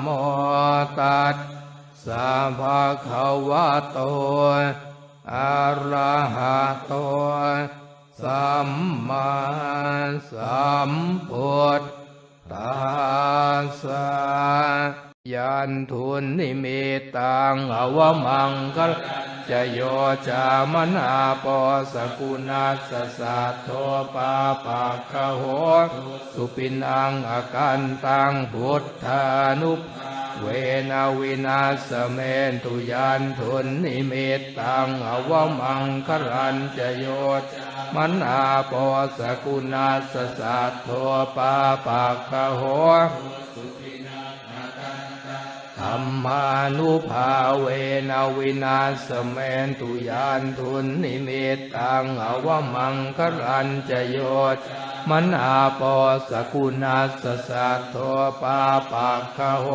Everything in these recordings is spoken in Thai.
โมตัสสะภะคะวะโตอะระหะโตสัมมาสัมพุทธัสสะ ยันทุนนิมิตังอวมังกัลจะโยจามนาปอสกุณัสสะโทปาปะคะโหสุปินังอากันตังพุทธานุภเวนาวินาสเมนตุยันทุนนิมิตตังอวมังครันจะโยมนาปอสกุณาสสัทโทปาปะคะโห ธรรมานุภาเวนาวินาสเมนตุยานทุนนิมิตตังอวมังครันจะโย มันอาปอสกุณาสสัทโทปาปะคะโห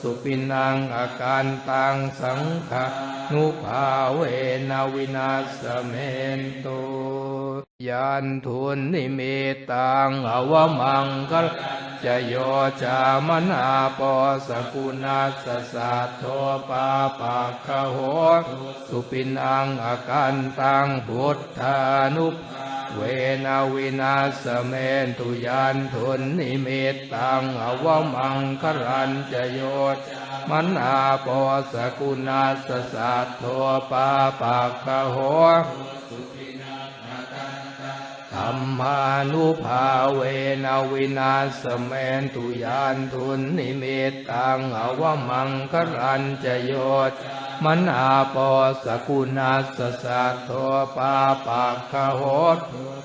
สุปินังอาการตังสังฆานุภาเวนาวินาสเมนตุยันทุนนิมิตตังอวมังคลจะโยจามนาปอสกุณาสสัทโทปาปะคะโหสุปินังอาการตังพุทธานุภา เวนาวินาสเมนตุยันทุนนิมิตตังอวมังครันจโยมนาปอสกุณาสสัทโทปาปะคะโหธรรมานุภาเวนาวินาสเมนตุยานทุนนิมิตตังอวมังครันจโย มันอาปอสกุณาสสัทโทปาปะคะโห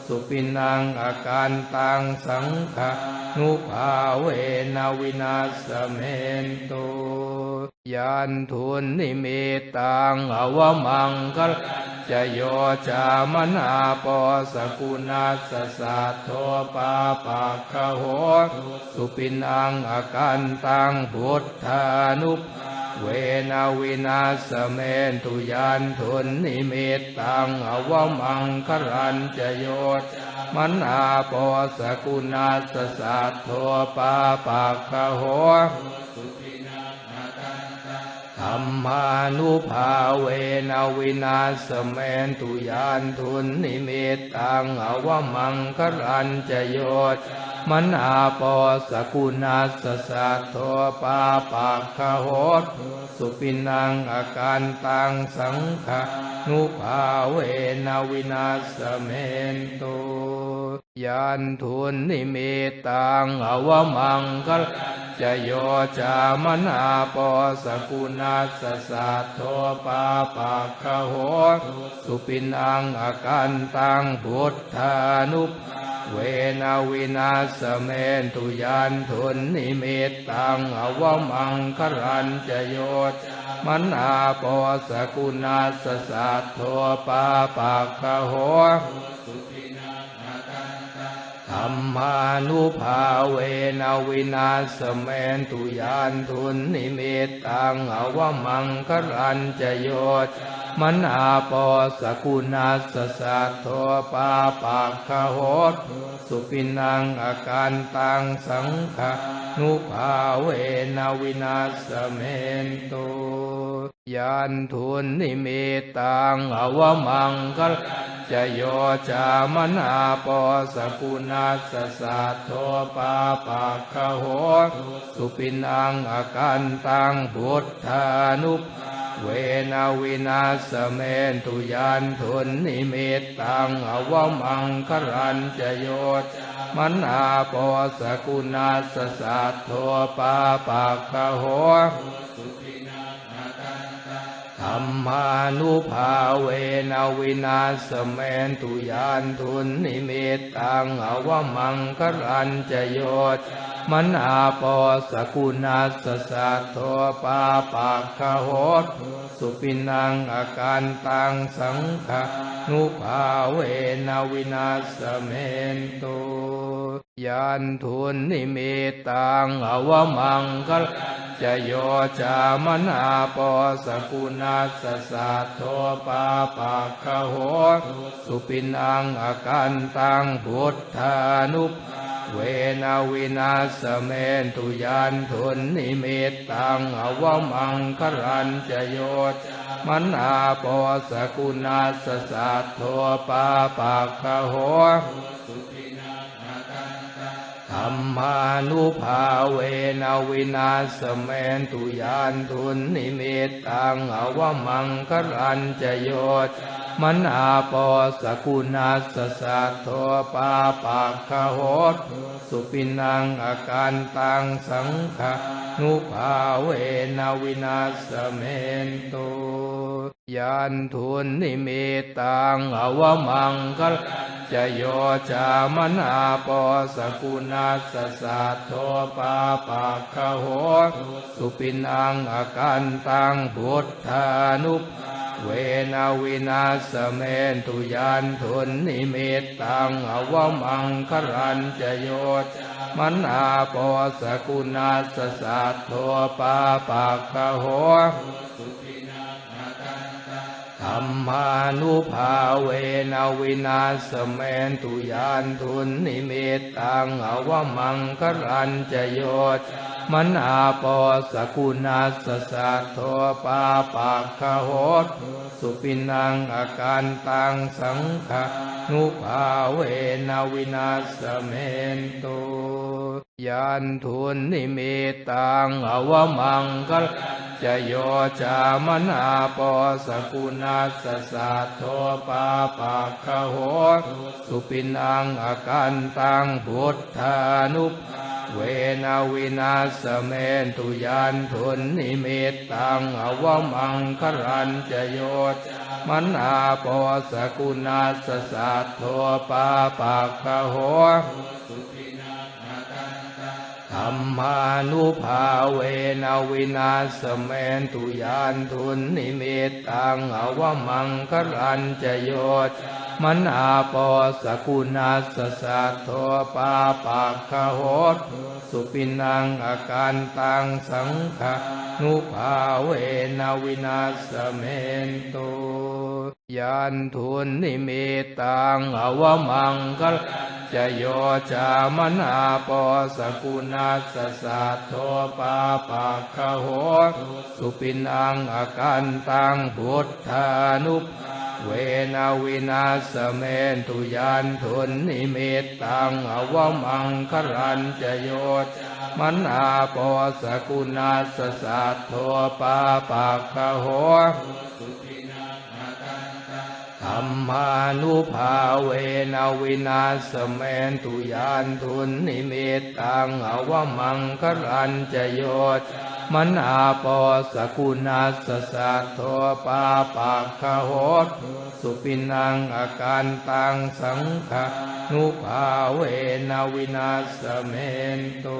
สุปินังอาการตังสังฆานุภาเวนาวินาสเมนตุยันทุนนิเมตังอวมังคลจะโยจามนาปอสกุณาสสัทโทปาปะคะโหสุปินังอาการตังพุทธานุภา เวนาวินาสเมนตุยานทุนนิมิตตังอวมังครันจโยมนาปอสกุณาสสัทโทปาปะคะโหธร รมานุภาเวนาวินาสเมนตุยานทุนนิมิตตังอวมังครันจะโยชมนาปอสกุณาสสัทโทปาปะคะโหตสุปินังอาการตังสังฆานุภาเวนาวินาสเมนตุ ยันทุนนิเมตตังอวมังคลจะโยจามนาปสกุณาสสัทโทปาปะคะโหสุปินังอาการตังพุทธานุภเวนาวินาสเมนตุยันทุนนิเมตตังอวมังครันจะโยจมนาปสกุณาสสัทโทปาปะคะโหธ รรมานุภาเวนาวินาสเมนตุยานทุนนิมิตตังอวมังครันจะโยมนาปอสกุณาสสัทโทปาปะคะโหสุปินังอาการตังสังฆานุภาเวนาวินาสเมนตุยันทุนนิมิตตังอวมังคล จะโยจามนาปอสกุณาสสัทโทปาปะคะโหสุปินังอาการตังพุทธานุภเวนาวินาสเมนตุยันทุนนิมิตตังอวมังครันจะโยจมนาปอสกุณาสสัทโทปาปะคะโห รธรรมานุภาเวนวินาสเมนตุยานทุนนิมิตตังอวมังครันจะโยชมนาปอสกุณาสสะโทปาปากขโหตสุปินังอาการตังสังฆานุภาเวนวินาสเมนตุ ยานทุนนิมิตตังอวมังครันจะโยจามนาปอสกุณาสสะโทปาปากขโหสุปินังอาการตังพุทธานุภาเวนาวินาสเมนตุยานทุนนิมิตตังอวมังครันจะโยจมนาปอสกุณาสสะโทปาปากขโหธ รรมานุภาเวนวินาสเมนตุยานทุนนิมิตตังอวมังครันจะโยชมนาปอสกุณาสสะโทปาปากขโหตสุปินังอาการตังสังฆานุภาเวนวินาสเมนตุ ยานทุนนิมิตังอวมังครันจะโยจามนาปอสกุณาสสะโทปาปากขโหสุปินังอาการตังพุทธานุเวนาวินาสเมนตุยานทุนนิมิตตังอวมังครันจะโยมนาปอสกุณาสสะโทปาปากขโห ธรรมานุภาเวนวินาสเมนตุยานทุนนิมิตตังอวมังครันจะโยชมนาปอสกุณาสสะโทปาปากขโหตสุปินังอาการตังสังฆานุภาเวนวินาสเมนตุ ยานทุนนิมิตังอวมังครันจะโยจามนาปอสกุณาสสะโทปาปากขโหสุปินังอาการตังพุทธานุภเวนาวินาสเมนตุยานทุนนิมิตตังอวมังครันจะโยมนาปอสกุณาสสะโทปาปากขโหสุปินา ธรรมานุภาเวนวินาสเมนตุยานทุนนิมิตตังอวมังครันจะโยชมนาปอสกุณาสสะโทปาปากขโหตสุปินังอาการตังสังฆานุภาเวนวินาสเมนตุยานทุนนิมิตตังอวมังครัน จโยจามนาปอสกุณาสสะโทปาปากขโหสุปินังอาการตังพุทธานุภาเวนาวินาสเมนตุยานทุนนิมิตตังอวมังครันจโยมนาปอสกุณาสสะโทปาปากขโห ธรรมานุภาเวนวินาสเมนตุยานทุนนิมิตตังอวมังครันจะโยชมนาปอสกุณาสสะโทปาปากขโหตสุปินังอาการตังสังฆานุภาเวนวินาสเมนตุ